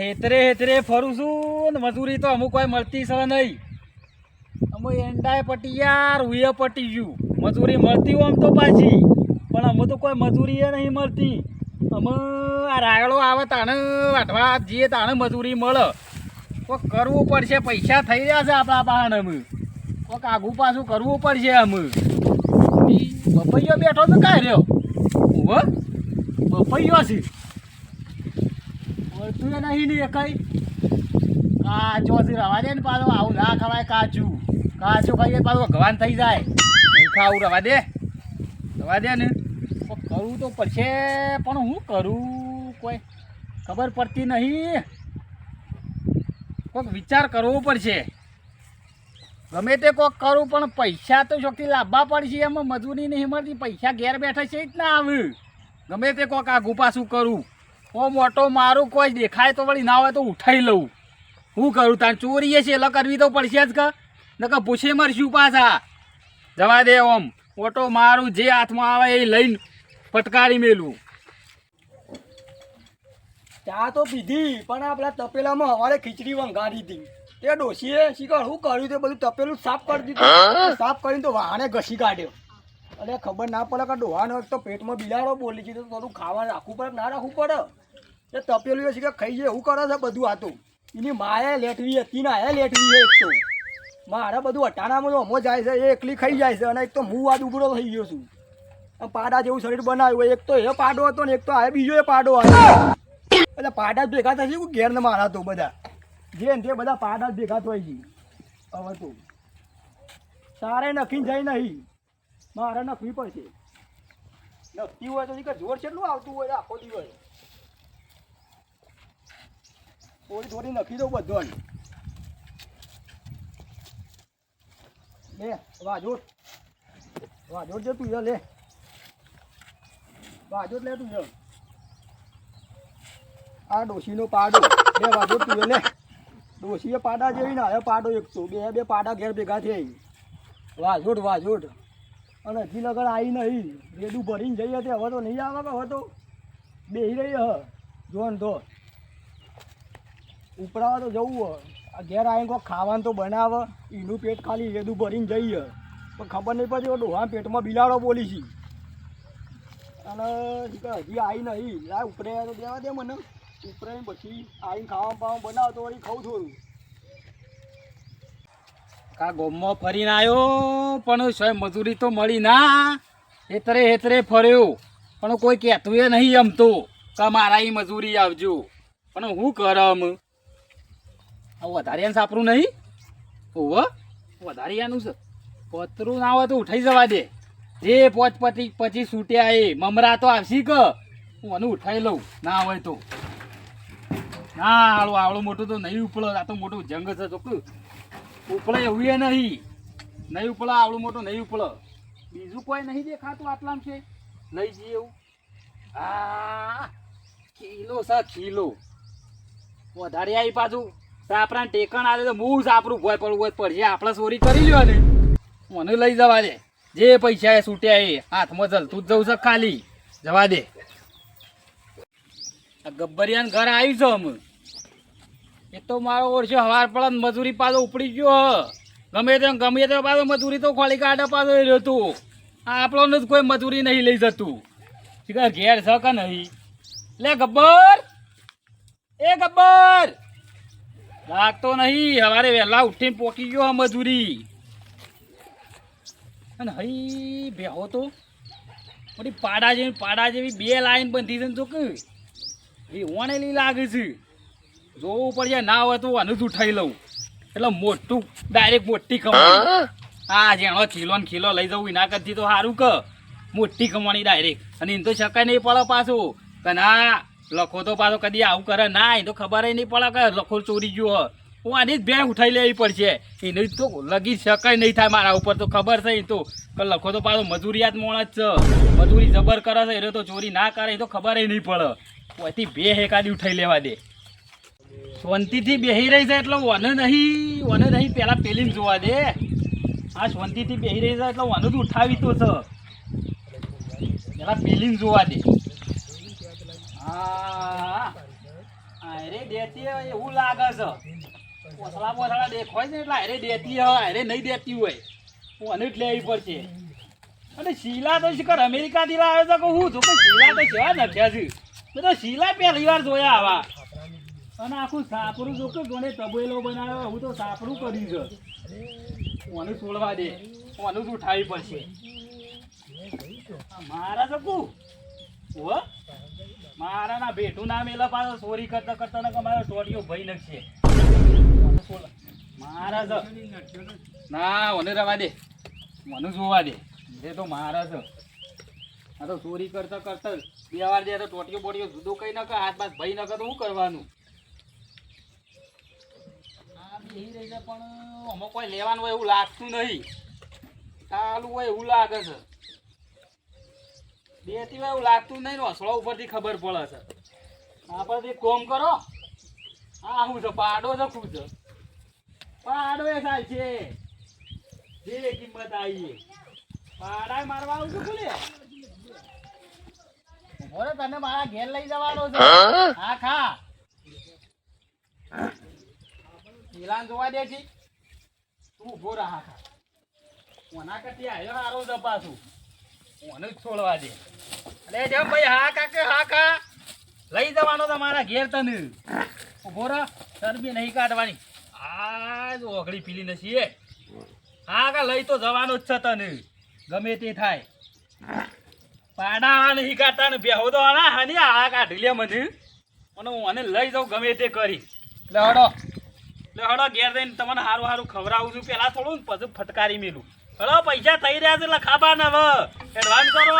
હેતરે હેતરે ફરું છું ને મજૂરી તો અમુક કોઈ મળતી છે નહીં. અમે એંડાય પટી યાર ઉએ પટી ગયું. મજૂરી મળતી હોય આમ તો પાછી. પણ અમે તો કોઈ મજૂરી નહીં મળતી. અમે આ રાયડો આવે તાણે વાટવા જઈએ, તાણે મજૂરી મળે. કોઈક કરવું પડશે, પૈસા થઈ રહ્યા છે આપણા બહાને અમે કોઈક આગું પાછું કરવું પડશે અમે બપૈયો બેઠો તો કાંઈ રહ્યો? બપૈયો છે. એ નહીં ને કઈ કાચો રવા દે ને પાછો. આવું ના ખવાય કાચું. કાચું ખાઈએ પાછું ભગવાન થઈ જાય. નહીં ખાવું, રવા દે. રવા દે ને. તો કરવું તો પડશે, પણ હું કરું કોઈ? ખબર પડતી નહીં. કોઈક વિચાર કરવો પડશે. ગમે તે કોક કરું, પણ પૈસા તો શોખથી લાવવા પડશે. એમાં મજૂરી નહીં મળતી. પૈસા ઘેર બેઠા છે જ ના આવે. ગમે તે કોક આ ગુપાસું કરું. ઓ મોટો મારું કોઈ દેખાય તો વળી ના હોય તો ઉઠાઈ લઉં. હું કરું? તાર ચોરીએ છે એટલે કરવી તો પડશે જ કે. નકર પૂછે મરશું પાછા. જવા દે ઓમ. ઓટો મારું જે હાથમાં આવે એ લઈને ફટકારી મેલું. ચા તો પીધી પણ આપણા તપેલામાં હવારે ખીચડી વંગારી હતી. તે ડોશીએ શીખર શું કર્યું તે બધું તપેલું સાફ કરી દીધું. સાફ કરીને તો વાહણે ઘસી કાઢ્યો. અરે ખબર ના પડે કે ડોહાનો તો પેટમાં બિલાડો બોલી છે, તો થોડું ખાવા રાખવું પડે ના રાખવું પડે? એ તપેલું એ કે ખાઈ જાય એવું કરે છે બધું આ તો. એની માએ લેટવી હતી ના એ લેટવી છે એક તો. મારે બધું અટાણામાં અમો જાય છે, એ એકલી ખાઈ જાય છે, અને એક તો હું આ ઉભરો થઈ ગયો છું. પાડા જેવું શરીર બનાવ્યું એક તો એ પાડો હતો ને, એક તો આ બીજો એ પાડો હતો. એટલે પાડા ભેગા થશે હું ઘેર ને મારા તો બધા? જે ને તે બધા પાડા ભેગા થઈ ગઈ હવે તો. સારે નખી જાય નહીં. મારે નખવી પડશે. નખતી હોય તો કે જોર કેટલું આવતું હોય આખો દિવસ. થોડી થોડી નખી દઉં બધો લે વાજોટ વાજોટ જે તું લે. વાજોટ લે તું આ ડોશીનો પાડો. બે વાજો તું લે. ડોશીએ પાડા જેવી ના પાડો એક તો. બે બે પાડા ઘેર ભેગા થઈ. વાજોડ વાજોડ. અને હજી લગન આવી નહીં. રેડું ભરીને જઈએ તે, હવે તો નહીં આવે કે હવે તો બેહી રહી હ, જોન તો. ઉપરાવા તો જવું હ. ઘેર આવીને કોઈ ખાવાનું તો બનાવે, એનું પેટ ખાલી રેડું ભરીને જઈએ. પણ ખબર નહીં પડતી ડોહા પેટમાં બિલાડો બોલી છે. અને હજી આવી નહીં. આ ઉપરે તો દેવા દે મને. ઉપરે પછી આવીને ખાવાનું પાવા બનાવ તો વળી ખાઉં થોડું. કા ગોમમાં ફરીને આવ્યો પણ સ્વયં મજૂરી તો મળી ના. હેતરે હેતરે ફર્યો. પણ કોઈ કહેતું એ નહીં એમ તો કે મારા મજૂરી આવજો. પણ હું કરમ? વધારે એને સાપરું નહીં? ઓવ એનું છે. પતરું ના હોય તો ઉઠાઈ જવા દે. જે પોચ પચી પછી છૂટ્યા એ, મમરા તો આવશી કે? હું આનું ઉઠાઈ લઉં. ના હોય તો. ના આવડું આવડું મોટું તો નહીં ઉપડો. આ તો મોટું જંગ છે, ચોખ્ખું. ઉપડે એવું એ નહીં. નહીં ઉપડે આવડું મોટું નહીં ઉપડે બીજું કોઈ નહીં દેખાતું આટલામાં છે. લઈ જઈએ એવું. આ કિલો સા કિલો વધારે આવી પાછું. સાપરા ટેકણ આવે તો હું સાપરું ભોય પડવું હોય પડશે આપણે ચોરી કરી લ્યો ને મને લઈ જવા દે. જે પૈસા એ છૂટ્યા એ, હાથમાં જલતું જ જવું છે ખાલી. જવા દે. આ ગબ્બરિયાન ઘર આવ્યું છે અમે. એ તો મારો ઓળશે હવાર પડે મજૂરી પાછો ઉપડી ગયો ગમે તે ગમે તે પાછો મજૂરી તો ખોલી કાઢે પાછો એ રહ્યો આ આપણો કોઈ મજૂરી નહીં લઈ જતું. શીખર ઘેર છે કે નહીં? લે ગબ્બર! એ ગબ્બર! લાગતો નહીં, હવારે વહેલા ઉઠીને પોકી ગયો મજૂરી. અને હઈ, બેહો તો. મોટી પાડા જેવી પાડા જેવી બે લાઈન બંધી છે ને તો કે. એ ઓણેલી લાગે છે. જોવું પડશે ના હોય તો આનું જ ઉઠાઈ લઉં. એટલે મોટું ડાયરેક્ટ મોટી કમાણી. હા જેનો ખીલો ને ખીલો લઈ જવું એના કરતી તો સારું કે. મોટી કમાણી ડાયરેક્ટ અને એને તો શકાય નહીં પડે પાછું. કે ના લખો તો પાછો કદી આવું કરે. ના એ તો ખબર નહીં પડે કે લખો ચોરી ગયો હું આની જ બે ઉઠાઈ લેવી પડશે. એને તો લગી શકાય નહીં થાય મારા ઉપર તો ખબર છે ઈ તો. કે લખો તો પાછો મજૂરિયાત જ છે. મજૂરી જબર કરે છે એને તો ચોરી ના કરે એ તો ખબર નહીં પડે. પછી બે હેકાદી ઉઠાઈ લેવા દે. શાંતિથી બેહી રહી છે એટલે વને નહીં વને નહીં, પેલા પેલીને જોવા દે. આ શાંતિથી બેહી રહી છે એટલે વને જ ઉઠાવી તો છે. પેલા પેલીને જોવા દે. હા અરે દેતી એવું લાગે છે. પોસલા પોસલા દેખાય છે એટલે અરે દેતી હોય અરે નહીં દેતી હોય. વન જ લેવી પડશે. અને શીલા તો શીખર અમેરિકાથી લાવે તો કે હું? છું કે શીલા તો કેવા નથી છે. તો શીલા પહેલી વાર જોયા આવા. અને આખું સાપરું જો કે કોને તબેલો બનાવ્યો હું તો સાપરું કરી છે. કોને છોડવા દે જ ઉઠાવી પડશે. મારા તો કુ? હો? મારા ના ભેટું ના મેલા પાછો ચોરી કરતા કરતા ને મારા ટોટીઓ ભઈ નખશે? મારા જ. ના મને રવા દે. મને જોવા દે. એ તો મારા જ. આ તો ચોરી કરતા કરતા બે વાર દે તો ટોટીઓ બોટીઓ જુદો કઈ ન કર હાથ બાથ ભઈ ન કર તો શું કરવાનું? બેહી રહી છે પણ આમાં કોઈ લેવાનું હોય એવું લાગતું નહીં. ચાલુ હોય એવું લાગે છે. બેથી હોય એવું લાગતું નહીં ને ઉપરથી ખબર પડે છે. આપણે કોમ કરો. આ શું છે પાડો છે શું પાડો એ થાય છે. જે કિંમત આવી પાડા મારવા આવું છું બોલે બોલે તને મારા ઘેર લઈ જવાનો છે. હા ખા. પેલાને જોવા દે છે. તું ઊભો રહા ખા કોના કરતી આવ્યો હારો છે કોને જ છોડવા દે. અરે જેમ ભાઈ, હા કાકે, હા કા. લઈ જવાનો તમારા ઘેર તને. ઊભો રહ. ચરબી નહીં કાઢવાની. આ જ ઓગળી પીલી નથી એ હા કા, લઈ તો જવાનો જ છે તને. ગમે તે થાય. પાડા નહીં કાઢતા ને બેહો તો આના હાની આ કાઢી લે મને. અને હું મને લઈ જાઉં ગમે તે કરી. લે હડો હળો ઘેર જઈને તમને સારું સારું ખવડાવું છું. પેલા થોડું પછી ફટકારી મેલું. હળો, પૈસા થઈ રહ્યા છે એટલે ખાબા ને હવે. એડવાન્સ કરો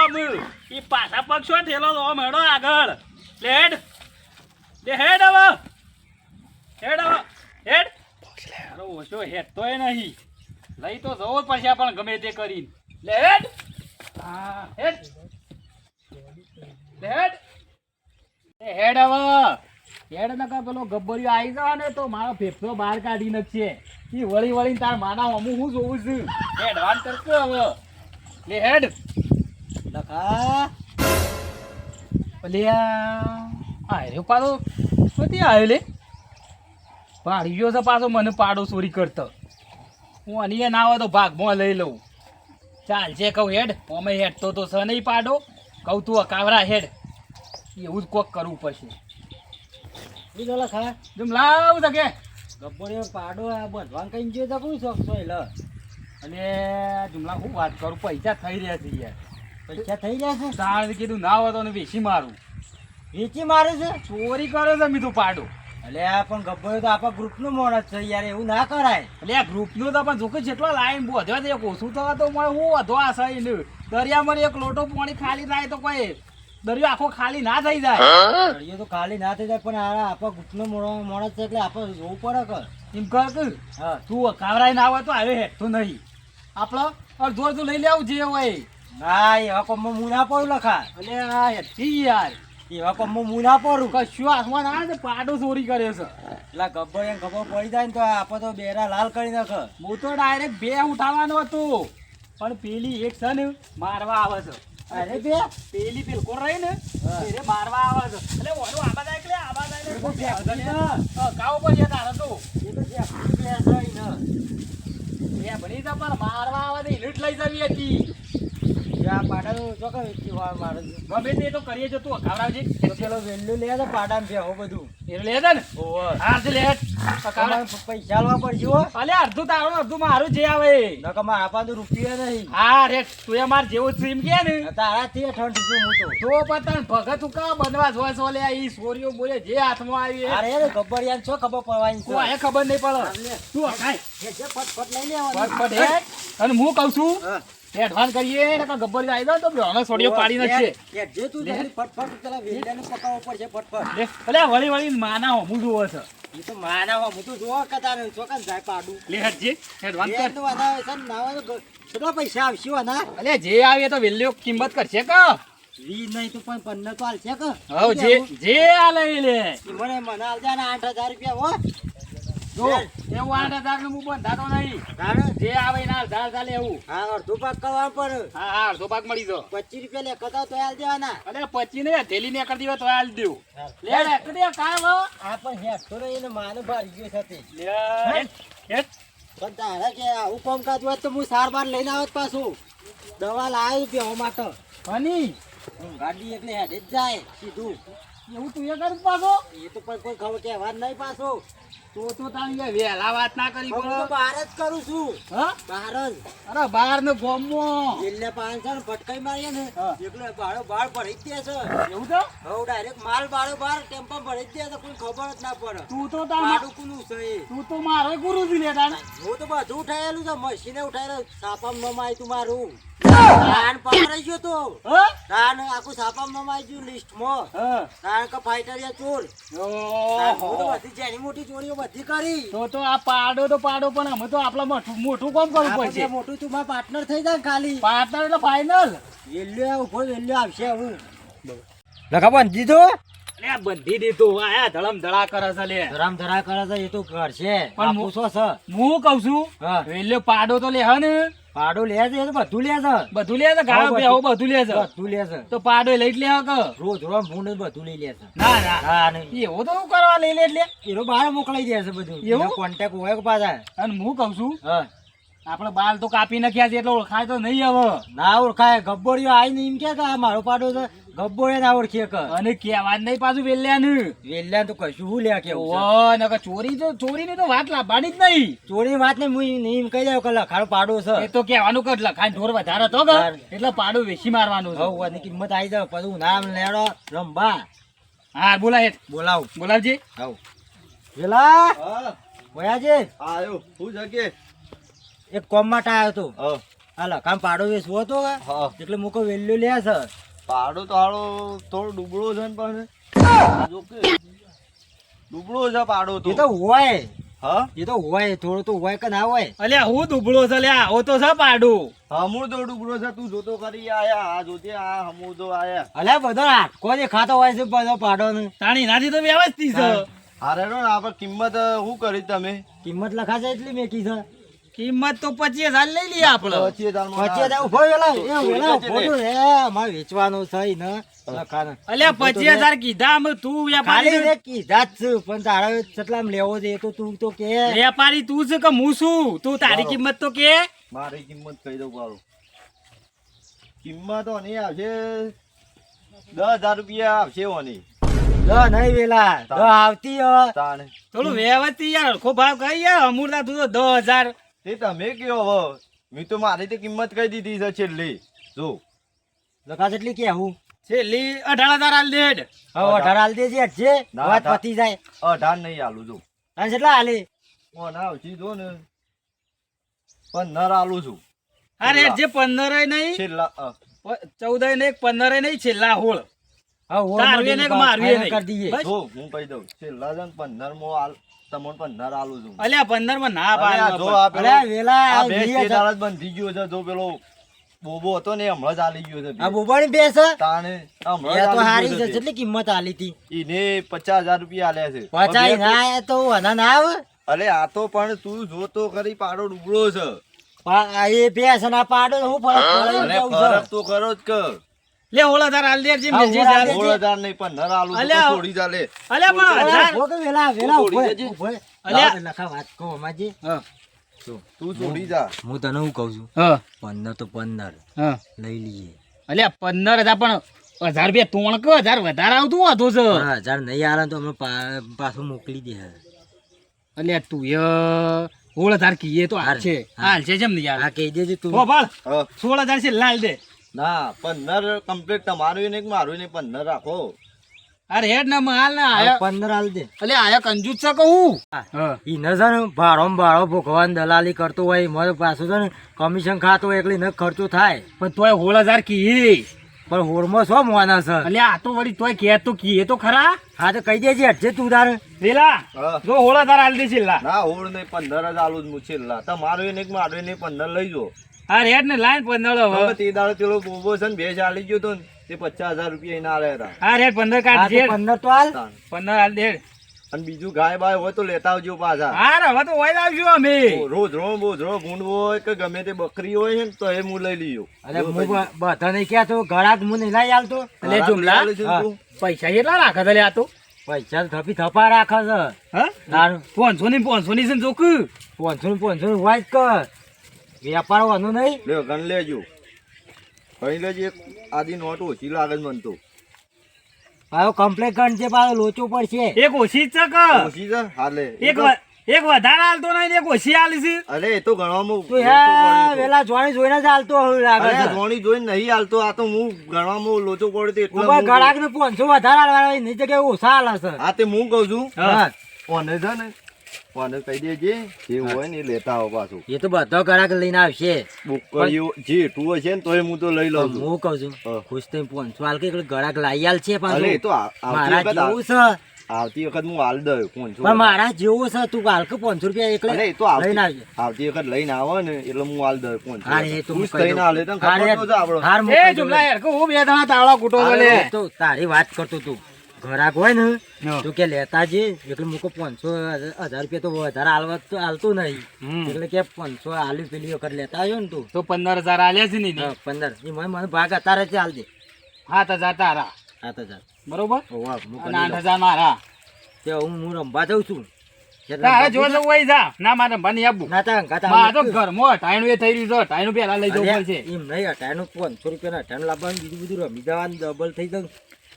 એ પાછા પગ શું થયેલો તો આમ આગળ. લે હેડ. લે હેડ હવે. હેડ હવે. હેડ. અરે ઓછો હેડ તોય નહીં. લઈ તો જવો પૈસા પણ ગમે તે કરીને. લે હેડ. હા, હેડ. લે હેડ. હેડ હવે. હેડ નકા પેલો ગબ્બરિયો આવી જવા ને તો મારો ફેફસો બહાર કાઢી નાખશે. એ વળી વળી તાર માના અમુક હું જોઉં છું. હેડ વાન કરતો હવે. લે, હેડ. લખા. ભલે રે પાછો શોધી આવ્યો લે. પાડી ગયો છે પાછો, મને પાડો ચોરી કરતો. હું અનીએ ના આવે તો ભાગમાં લઈ લઉં. ચાલ, જે કહું, હેડ. અમે હેડતો તો સ નહીં પાડો. કહું તું કાવરા હેડ. એવું જ કોક કરવું પડશે. બીજો લખા જેમ લાવ તકે ગબ્બરે પાડો આ બધવાન કઈ ગયો તો શોખ છો એટલે અને જુમલા હું વાત કરું પૈસા થઈ રહ્યા છે યાર. પૈસા થઈ ગયા છે? તાણ કીધું ના હોય તો ને વેચી મારું. વેચી મારે છે? ચોરી કરે છે મીઠું પાડો. એટલે આ પણ ગબ્બર તો આપણા ગ્રુપનો માણસ છે યાર એવું ના કરાય. એટલે આ ગ્રુપનું તો પણ જોકે જેટલો લાઈન બોધ્યો છે એક ઓછું થવા તો મને હું વધો આ સહી ને. દરિયામાં એક લોટો પાણી ખાલી થાય તો કોઈ દરિયો આખો ખાલી ના થઈ જાય. એ તો ખાલી ના થઈ જાય પણ આ આપણા ગ્રુપનો મોણો- માણસ છે એટલે આપણે જોવું પડે કે. એમ કર કે તું કાવરાય ના હોય તો આવ્યો હેઠતો નહીં. આપણો અડધું અડધું લઈ લેવું જે હોય. ના એવા કોમમાં હું ના પડું લખા એટલે આ હેઠી યાર. એવા કોમમાં હું ના પડું. કશું આસમાન આવે ને પાડો ચોરી કર્યો છે. એટલે ગબ્બર એમ ખબર પડી જાય ને તો આપણે તો બેરા લાલ કરી નાખે. હું તો ડાયરેક્ટ બે ઉઠાવવાનો હતો. પણ પેલી એક છે ને મારવા આવે છે. અરે બે. પેલી બિલકુલ રહી ને. એને મારવા આવે છે. એટલે ઓનો આબા જાય એટલે આબા જાય ને તો. કાવ પર જે તારે તો. એ તો જ્યાં બે ને એ ભણી જા પણ મારવા આવે ને લૂટ લઈ જવી હતી. જ્યાં પાડાનું ચોકર વેચી વાર મારે ગમે તે તો કરીએ જો તું અકાવડાવજે તો પેલો લે તો બધું. એ લે દે ને? હા તે લે. પૈસા લેવા પડશે હો. અલે અડધું તારું અડધું મારું જે આવે. નકર મારા પાસે રૂપિયા નહીં. હા રે તું એ માર જેવું જ કે ને. તારાથી ઠંડ છું હું તો. તો ભગત હું કા બનવા જોય છો લે ઈ સોરીઓ બોલે જે હાથમાં આવી અરે અરે યાર છો ખબર પડવાની છે? કોઈ ખબર નહીં પડે. તું અકાય જે જે ફટફટ લઈ લેવાની. ફટફટ. અને હું કહું છું. એડવાન્સ કરીએ ને ગબ્બર જાય. તો બ્રાહ્મણ સોડિયો પાડી નાખશે જે તું. જલ્દી ફટફટ પેલા વેલાને પકાવો પડશે ફટફટ લે અલે વળી વળી માના હમું જોવો છે. એ તો માના હો, હું તો કતા ને ચોકન જાય પાડું. લે હેડજી એડવાન્સ કર. તો વાદા છે નાવા તો કેટલા પૈસા આવશે વાના એટલે જે આવે તો વેલ્યુ કિંમત કરશે કે? વી નહીં તો પણ પંદર તો હાલશે કે? હવ જે જે આ લઈ લે. મને મને આલજા ને આઠ હજાર રૂપિયા હો. જો. એવું આઠ હજારનું હું બંધાતો નહીં. જે આવે એના હજાર ચાલે એવું. હા અડધું પાક કરવા પર હા હા અડધો ભાગ મળી જો પચીસ રૂપિયા લેખતા તો હાલ દેવાના. અરે પછી ને થેલી ને કરી તો હાલ દેવું લે લે કરી દે આ પણ હેઠો રહીને માનું ભારી ગયો સાથે. લે હેટ, હેટ. પણ તારે કે આવું કામ કાજ હોત તો હું સાર બાર લઈને આવત પાછું. દવા લાવ્યો બેહો માટે. હની ગાડી એટલે હેડે જ જાય સીધું. એવું તું એ કરું પાછો? એ તો પણ કોઈ ખબર કહેવા નહીં પાછું. તો તો તાણી એ વાત ના કરી હું તો બહાર જ કરું છું. હા? બહાર જ. અરે બહાર ને ગોમમાં એટલે પાંચસો ને ભટકાઈ મારીએ ને એટલે બાળો બાળ ભરી દે છે એવું તો? હવે ડાયરેક્ટ માલ બાળો બાર ટેમ્પો ભરી દે છે કોઈ ખબર જ ના પડે. તું તો તાર ભાડું કોનું છે તું તો મારો ગુરુજી લે તાણ હું તો બધું ઉઠાયેલું છે મશીને ઉઠાયેલું છાપામાં નમાય તું મારું. ધાન પકડાઈ ગયો તો. તાન આખું છાપામાં નમાઈ ગયું લિસ્ટમાં ધાન કે ફાઈટરિયા ચોર. હું તો બધી જેની મોટી ચોરીઓ બધી કરી. તો તો આ પાડો તો પાડો પણ અમે તો આપણા મોટું મોટું કામ કરવું પડશે? મોટું તું મારા પાર્ટનર થઈ જાય ખાલી. પાર્ટનર એટલે ફાઇનલ વેલ્યો ઊભો વેલ્યો આવશે હું લખા બંધ દીધો? અરે આ દીધું આયા ધડમ ધડા કરે છે લે. કરે છે એ તો કરશે પણ પૂછો છે? હું કહું છું. વેલ્યો પાડો તો લે હા ને? પાડો લે છે તો બધું લે છે. બધું લે છે ગાળો હા, બેહો બધું લે છે. બધું લે છે. તો પાડો લઈ લે કે? રોજ રોજ જ બધું લઈ લે છે. ના ના. હા નહીં. એવું તો હું કરવા લઈ લે એટલે? બહાર મોકલાઈ દે છે બધું. એવું? કોન્ટેક્ટ હોય કે પાછા? અને હું કહું છું હા. આપણે બાલ તો કાપી નાખ્યા છે એટલે ઓળખાય તો નહીં હવે. ના ઓળખાય ગબ્બોડીઓ આઈને એમ કે મારો પાડો છે. ગબ્બોડે ના ઓળખીએ કે અને કેવા જ નહીં પાછું વેલ્યાનું. વેલ્યા તો કશું હું લે કે ઓહો, નકર ચોરી તો ચોરીની તો વાત લાવવાની જ નહીં. ચોરી વાત ને હું એમ કહી દઉં કે લખાડો પાડો છે. એ તો કહેવાનું કે લખાણ ઢોર વધારે તો કે એટલે પાડો વેચી મારવાનું છે. હવે એની કિંમત આવી જાય પછી નામ લેડો રંબા હા બોલા હેઠ બોલાવ. બોલાવજી. આવ વેલા હા. ભયાજી આયો હું જગે એક કોમ માટે આવ્યો તો. હા. આ કામ પાડો વેચવો હતો કે? એટલે મૂકો વેલ્યુ લે છે. પાડો તો આડો થોડો ડૂબળો છે ને પણ ડૂબળો છે પાડો એ તો હોય. હા? એ તો હોય થોડું તો હોય કે ના હોય. અલ્યા હું ડૂબળો છે લ્યા આવો તો છે પાડું. હમું તો ડૂબળો છે તું જોતો કરી આયા. આ જોતે આ હમું તો આયા. અલ્યા બધો આટકો જે ખાતો હોય છે બધો પાડો ને. તાણી નાથી તો વ્યવસ્થિત છે. હારે નો ને આપણે કિંમત શું કરી તમે? કિંમત લખાશે એટલી મેકી છે. કિંમત તો પચીસ હજાર લઈ લઈએ આપડે પચીસ હજારમાં પછી ઊભો વેલા એ વેલા ચોરી ઊભો તો રે મારે વેચવાનું થઈ ને. અલ્યા પચીસ હજાર કીધા અમે તું વેપારી કીધા જ છું પણ તારે કેટલામાં લેવો છે તો તું તો કે. વેપારી તું છે કે હું છું? તું તારી કિંમત તો કે. મારી કિંમત કહી દઉં મારું કિંમત ઓની આવશે. દસ હજાર રૂપિયા આવશે ઓની. નહીં વેલા આવતી. થોડું વ્યવસ્થિત યાર હરખો ભાવ કહી યાર અમૂર્તા તું તો દસ હજાર તે તમે કયો હવે. મેં તો મારી તો કિંમત કહી દીધી છે છેલ્લી. જો. લખાશ એટલી કે હું? છેલ્લી અઢાર હજાર હાલ દેડ. હવે અઢાર. હાલ દેજે છે વાત પતી જાય. અઢાર નહીં હાલું જો. અને કેટલા હાલે ઓના આવશી જો ને. પંદર હાલું છું. અરે જે પંદર નહીં. છેલ્લા ચૌદ નહીં પંદર નહીં છેલ્લા હોળ. હા હોળ મારવી નહીં. કરી દઈએ. જો હું કહી દઉં છેલ્લા છે પંદર મો આલ તમને પંદર આલું છું. અલ્યા પંદરમાં ના અરે જો પાડ આ પેલો વેલા આ બે હાલત બંધ ગયો છે જો પેલો બોબો હતો ને હમણાં જ આલી ગયો છે આ બે. બોબાની બેસ તાણે હમણાં એ તો હારી છે કેટલી કિંમત આલી હતી? પચાસ હજાર રૂપિયા આલ્યા છે. પચાઈ હવે ના આયા તો વધા ના આવે. અરે આ તો પણ તું જોતો કરી પાડો ડૂબળો છે. આ એ બેસ ના પાડો હું ફરક પડે તો ખરો જ કે લે હોળ હજાર હાલ દેડ જે જા. સોળ હજાર નહીં પંદર આલું તો અલ્યા. છોડી ચાલે પણ ઊભો વેલા વેલા. અલ્યા. લાવ, લખા વાત કો માજી. હા. તું છોડી જા. હું તને હું કહું છું? હા. પંદર તો પંદર. હા. લઈ લઈએ. અલે પંદર હજાર પણ હજાર રૂપિયા તોણ કે હજાર વધારે આવતું હતું છે હજાર નહીં આવે તો અમે પાછું મોકલી દે. અલ્યા તું એ ઓળ હજાર કીએ તો હાલ છે. હાલ છે જેમ નહીં યાર હા કહી દેજે તું. હો ભાળ. સોળ હજાર છે લાલ દે. ના પંદર કમ્પ્લીટ તમારું નહીં મારું નહીં પંદર રાખો. અરે હેડ ના માલ ના આયા પંદર હાલ દે. અલે આયા કંજૂસ છે કહું હા. હા. ઈ ન છે ને ભાડો ભાડો ભોગવાન દલાલી કરતો હોય મારે પાછું છે ને કમિશન ખાતો હોય ન ખર્ચો થાય. પણ તોય હોળ હજાર કી પણ હોળમાં શું મોના છે? એટલે આ તો વળી તોય કે તો કીએ તો ખરા. હા તો કહી દેજે હટજે તું તારે. હા. જો હોળ હજાર હાલ દે છેલ્લા. ના હોળ નહીં પંદર જ આલું જ છેલ્લા. તમારું નહીં મારું નહીં પંદર લઈ જો. હા રેડ ને લાઈન પંદર હવે. તે દાડો પેલો બોબો છે ને બે ચાલી ગયો તો તે પચાસ હજાર રૂપિયા એના આલ્યા હતા. હા રેડ પંદર કાઢ છે પંદર તો હાલ પંદર હાલ દેડ. અને બીજું ગાય બાય હોય તો લેતા આવજો પાછા. હાર હવે તો ઓઇલ આવજો અમે. રોજ રો બોજ રો ભૂંડ હોય કે ગમે તે બકરી હોય છે ને તો એ હું લઈ લીયો અરે હું બધા નહીં કહેતો ઘરાક હું નહીં લઈ આવતો એટલે જુમલા. પૈસા કેટલા રાખે તો આ તો? પૈસા થપી થપા રાખે છે. હા? પાંચસો ની પાંચસો ની છે ને જોક પાંચસો ને પાંચસો ની વાત કર. વેપાર વાનું નહીં. લ્યો ગણ લેજો. કઈ લેજો એક આદી નોટ ઓછી લાગે મને તો. પાછો કમ્પ્લેટ ગણ છે પાછો લોચો પડશે. એક ઓછી જ છે કે? ઓછી છે? હાલે એક એક વધારે હાલતો નહીં એક ઓછી હાલી છે. અરે એ તો ગણવામાં તું હા વેલા જોણી જોઈને જ હાલતો હોય લાગે અરે છે. જોઈને નહીં હાલતો. આ તો હું ગણવામાં લોચો પડ્યો તો એટલે ઘરાક ને પાંચસો વધારે હાલવાના એની જગ્યાએ ઓછા હાલે છે. હા તે હું કહું છું. હા. ઓને છે ને. ઓને કહી દેજે. જે હોય ને એ લેતા આવો પાછું. એ તો બધો ઘરાક લઈને આવશે. બોકડીઓ જે હોય છે ને તોય હું તો લઈ લઉં હું કહું છું. ખુશ થઈને પાંચસો હાલ કે ઘરાક લાઈ આલ છે અરે એ પાછું તો મારા વખત જેવું છે. આવતી વખત હું હાલ દઉં પાંચસો પણ મારા જેવું છે તું હાલ કે પાંચસો રૂપિયા એકલે અરે એ તો આવતી લઈને આવજે. આવતી વખત લઈને આવો ને એટલે હું હાલ દઉં પાંચસો હા એ તો થઈને. હાલે તને ખબર તો છે આપણો. હાર એ. જુમલા યાર હું બે દાણા તાળા કૂટો અરે તો તારી વાત કરતો તું. ઘરાક હોય ને. તું કે લેતા જે. એટલે મૂકો પાંચસો હજાર રૂપિયા તો વધારે હાલવા તો હાલતું નહીં. એટલે કે પાંચસો હાલી પેલી વખત લેતા આવ્યો ને તું. તો પંદર હજાર આલ્યા છે ને પંદર. એ મને મને ભાગ અત્યારે જ હાલ દે. સાત હજાર તારા. સાત હજાર. બરોબર? આઠ હજાર મારા. તે હું હું રમવા જઉં છું. તારે જો જવું હોય જા. ના મારે રમવાની આપવું. ના તા અંગાત મારે તો આવું. ઘરમાં અટાણું એ થઈ રહ્યું છે. અટાણું પેલા લઈ જવું પડશે. એમ નહીં અઢારનું પાંચસો રૂપિયા અઢારનું લાવવાનું બીજું બધું રમી જવાનું ડબલ થઈ જવું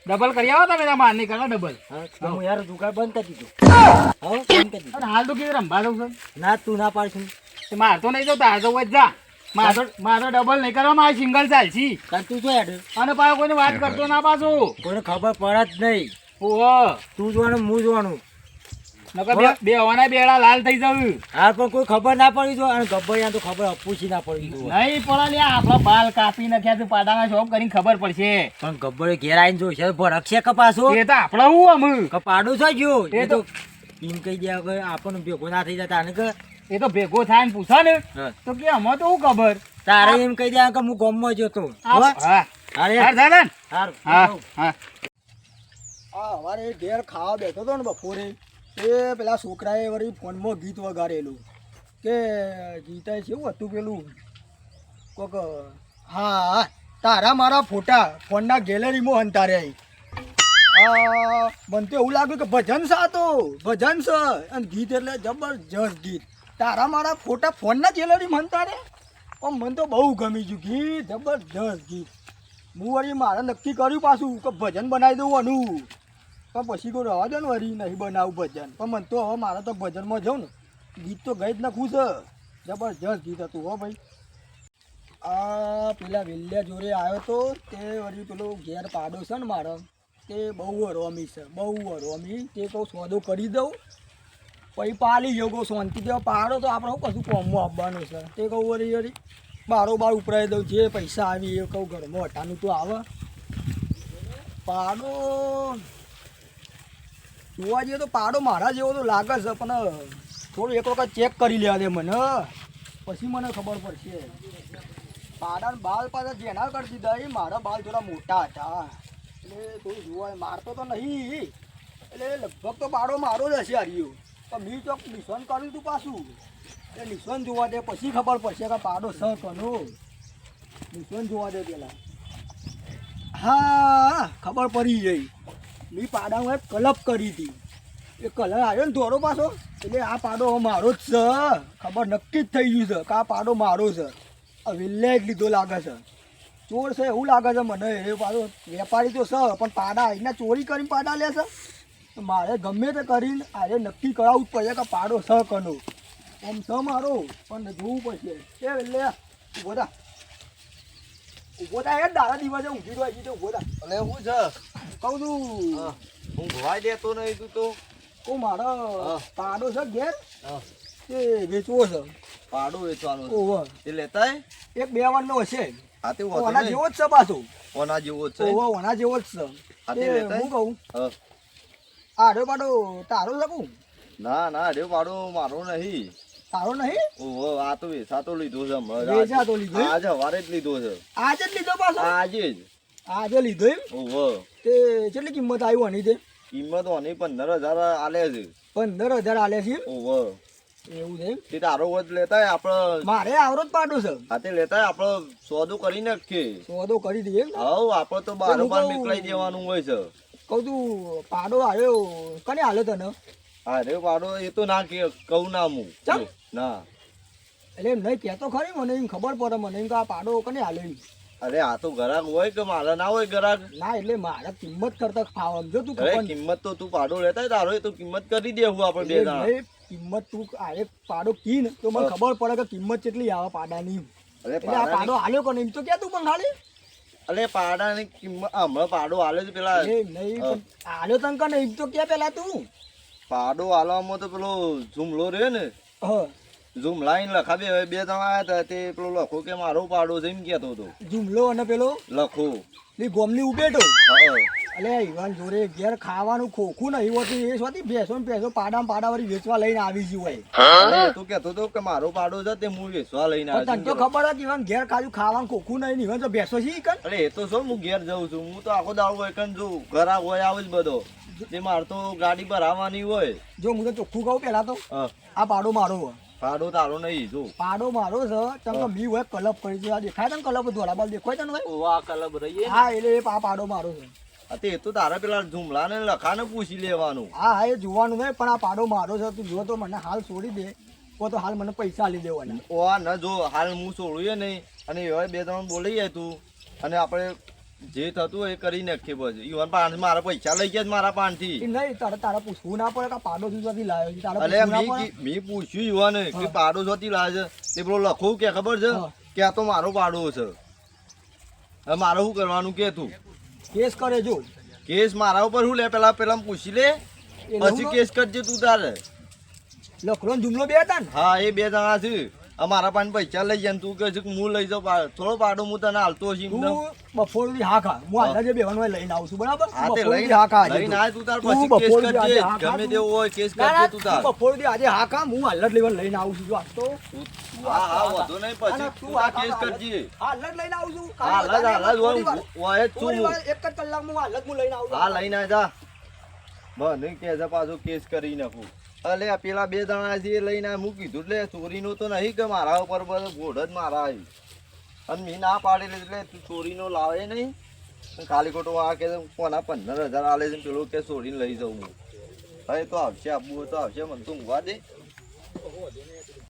ડબલ કરી આવો તમે તમારે નહીં કરો ડબલ. હું યાર દુકાન બંધ કરી દીધું. હા? બંધ કરી દીધું. હાલ તો કેવી રમવા દઉં છું? ના તું ના પાડશું તે મારે તો નહીં જવું તો વધ જા. મારો મારો ડબલ નહીં કરવા મારે સિંગલ ચાલશી. કારણ તું જો હેડ. અને પાછો કોઈને વાત કરતો ના પાછું. કોઈને ખબર પડે જ નહીં. ઓહો. તું જોવાનું હું જોવાનું. નકર બે બે હવાના બેડા લાલ થઈ જવું હા પણ કોઈ ખબર ના પડી જો અને ગબ્બરિયા તો ખબર અપૂછી ના પડી જો. નહીં પડે લ્યા આપણા બાલ કાપી નાખ્યા તું પાડાના શોપ કરીને ખબર પડશે. પણ ગબ્બરે ઘેર આવીને જોશે ભરકશે કપાસો એ તો આપણે હું અમ કપાડું છે જો એ એ તો તો એમ કહી દે વગર આપણને ભેગો ના થઈ જતા આને કે એ તો ભેગો થાય ને પૂછા ને. તો કે આમાં તો હું ખબર? તારે એમ કહી દે કે હું ગામમાં જતો હા. હા? હા. અમારે ઘેર ખાવા બેઠો હતો ને બપોરે. એ પેલા છોકરાએ વળી ફોનમાં ગીત વગાડેલું. કે ગીતા કેવું હતું પેલું? કોક, હા, તારા મારા ફોટા ફોનના ગેલેરીમાં હંતા રહે મને તો એવું લાગ્યું કે ભજન છે તો ભજન છે અને ગીત એટલે જબરજસ્ત ગીત. તારા મારા ફોટા ફોનના ગેલેરીમાં હંતારે પણ મને તો બહુ ગમી ગયું. ગીત જબરજસ્ત ગીત. હું વળી મારે નક્કી કર્યું પાછું કે ભજન બનાવી દઉં અનું પણ પછી કોઈ રવા દે ને વળી નહીં બનાવું ભજન. પણ મને તો હવે મારે તો ભજનમાં જાઉં ને, ગીત તો ગઈ જ નાખવું છે. જબરજસ્ત ગીત હતું હો ભાઈ. આ પેલા વેલ્યા જોડે આવ્યો તો તે વળી પેલો ઘેર પાડો છે ને મારો, તે બહુ રોમી છે, બહુ રોમી તે કહું સોદો કરી દઉં. પછી પાલી કહું શાંતિ દેવો પાડો તો આપણે કશું કોમમાં આપવાનું છે. તે કહું વળી વળી બારો બાર ઉપરાઈ દઉં, જે પૈસા આવી એ કહું ઘરમાં હટાનું તો આવે. પાડો. જોવા જઈએ તો પાડો મારા જેવો તો લાગે છે, પણ થોડું એક વખત ચેક કરી લેવા દે મને પછી મને ખબર પડશે. પાડાના બાલ પાછા જેના કરી દીધા એ મારા બાલ થોડા મોટા હતા. એટલે થોડું જોવા મારતો તો નહીં. એટલે લગભગ તો પાડો મારો જ હશે હરિયો પણ મેં ચોક નિશાન કર્યું હતું પાછું. એટલે નિશાન જોવા દે, પછી ખબર પડશે કે પાડો સ કનો. નિશાન જોવા દે પેલા. હા, ખબર પડી ગઈ. મેં પાડામાં કલપ કરી હતી. એ કલર આવ્યો ને ધોરો પાછો. એટલે આ પાડો મારો જ છે. ખબર નક્કી જ થઈ ગયું છે કે આ પાડો મારો છે. આ વિલ્લે જ લીધો લાગે છે. ચોર છે એવું લાગે છે મને. એ પાછો વેપારી તો છે, પણ પાડા આવીને ચોરી કરીને પાડા લે છે. મારે ગમે તે કરીને આજે નક્કી કરાવવું જ પડશે કે પાડો સ કનો આમ સ મારો. પણ જોવું પડશે. એ વિલ્લે, ઊભો થા. ઊભો થા, એ દિવસે ઊંઘી રહ્યો છે ઊભો થા. એટલે હું છે? કહું છું. હું ભવાઈ દેતો નહીં તું તો. કો મારો પાડો છે ઘેર? એ વેચવો છે. પાડો વેચવાનો. ઓહો એ લેતા હે? એક બે વાનો હશે. આ તે ઓના જેવો જ છે પાછો. ઓના જેવો જ છે. ઓહો ઓના જેવો જ છે. આ તે લેતા હું કહું? હા. આડો પાડો તારો શકું ના ના આડો પાડો મારો નહીં. તારો નહીં? ઓહો આ તો વેચાતો લીધો છે. વેચાતો લીધો? આજે વારે જ લીધો છે. આજે જ લીધો પાછો? આજે જ. આજે લીધો એમ? ઓહો. તે કેટલી કિંમત આવી આની તે? કિંમત ઓની પંદર હજાર આલે છે. પંદર હજાર આલે છે ઓહો. એવું છે? તે તારો વધ લેતા આપણે મારે આવરો જ પાડો છે. હાથે લેતા આપણે સોદો કરી નાખીએ. સોદો કરી દઈએ? હવ આપણે તો બારો બાર નીકળી દેવાનું હોય છે. કહું તું પાડો આવ્યો કને હાલો તને? અરે પાડો એ તો ના કે કહું ના હું? ના. એટલે એમ નહીં કહેતો ખરી મને એમ ખબર પડે મને એમ કે આ પાડો કને હાલે એમ? અરે આ તો ગરાક હોય કે મારા ના હોય ગરાક ના એટલે મારા કિંમત કરતા ફાવ સમજો તું અરે કિંમત તો તું પાડો રહેતા તારો તો કિંમત કરી દેવું આપણે બે જણા. કિંમત તું આ એક પાડો કી ને તો મને ખબર પડે કે કિંમત કેટલી આવે પાડાની. અરે પાડો હાલ્યો કોને? એમ તો કે તું પણ ખાલી અરે પાડાની કિંમત હમણાં પાડો હાલે છે પેલા. નહીં હા. હાલ્યો તને કને? એમ તો કે પેલા તું? પાડો હાલવામાં તો પેલો ઝુમલો રહ્યો ને. હા. ઝુમલાઈને લખાવે હવે બે જણા આવ્યા હતા તે પેલો લખો કે મારો પાડો એમ કહેતો હતો. જુમલો અને પેલો? લખો. એ ગોમલી ઉબેટો અલે ઈવાન જોરે ઘેર ખાવાનું ખોખું નહીં હોતું એ સ્વાતી ભેંસો ને ભેંસો પાડા પાડા વાળી વેચવા લઈને આવી ગયું હોય. તું કેતો તો હતો કે મારો પાડો છે તે હું વેચવા લઈને પણ તને તો ખબર હતી ઈવાન ઘેર ખાધું ખાવાનું ખોખું નહીં ઈવાન તો ભેંસો છે કન અરે એ તો શું હું ઘેર જઉં છું હું તો આખો દાડો હોય કન જો ઘરા હોય આવે જ બધો. તે મારે તો ગાડી પર આવવાની હોય. જો હું તો ચોખ્ખું કહું પેલા તો. આ પાડો મારો હોય. પાડો તારો નહીં જો. પાડો મારો છે. તમે મી હોય કલબ કરી છે દેખાય તને કલબ ધોળા બાલ દેખાય તને ભાઈ ઓવા કલબ રહીએ હા એટલે એ આ પાડો મારો છે. તે તો તારા પેલા ઝુમલા ને લખાને પૂછી લેવાનું. હા હા એ જોવાનું નહીં પણ આ પાડો મારો છે. તું જો તો મને હાલ છોડી દે. કો તો હાલ મને પૈસા આલી દેવાના. ઓવા ન જો હાલ હું છોડું નહીં. અને એવા બે ત્રણ બોલી જાય તું. અને આપણે જે થતું એ કરી નાખીએ પછી ઈવન પાંચ મારા પૈસા લઈ ગયા મારા પાનથી નહીં તારે તારે પૂછવું ના પડે કે પાડો સુધી લાવ્યો છે. તારે ના મી પૂછ્યું યુવાને કે. પાડો જોતી લાવે છે. તે પેલો લખવું કે ખબર છે? કે આ તો મારો પાડો છે. હવે મારે શું કરવાનું કે તું? કેસ કરે જો. કેસ મારા ઉપર શું લે? પેલા પેલા પૂછી લે. પછી કેસ કરજે તું તારે. લખડો ને જુમલો બે હતા ને? હા એ બે જણા છે. અમારા પાસે પૈસા લઈ જાય તું કહે છે કે હું લઈ જાઉં થોડો પાડો હું તને હાલતો હશે બપોર સુધી હા ખા હું આજે જે બેવાનું લઈને આવું છું બરાબર? હા તે લઈને હા ખા લઈને આય તું તાર પછી કેસ કરજે. ગમે તેવો હોય કેસ કરજે તું તાર. બપોર સુધી આજે હા ખા હું હાલત લેવા લઈને આવું છું જો આજ તો. હા હા વધો નહીં પછી તું આ કેસ કરજે. હાલત લઈને આવું છું. હાલત હાલત હોય હોય એક જ કલાક હું હાલત હું લઈને આવું હા લઈને આય જા. નહીં કે પાછો કેસ કરી નાખું. અલે આ પેલા બે જણા એ લઈને મૂકી કીધું એટલે ચોરીનું તો નહીં કે મારા ઉપર ઘોડ જ મારા આવી અને મેં ના પાડેલી એટલે તું ચોરીનો લાવે નહીં. ખાલી ખોટો આ કે કોના પંદર હજાર આલે છે પેલો કે ચોરીને લઈ જાઉં હું. હવે તો આવશે આપવું તો આવશે, મને તો ઊંઘવા દે.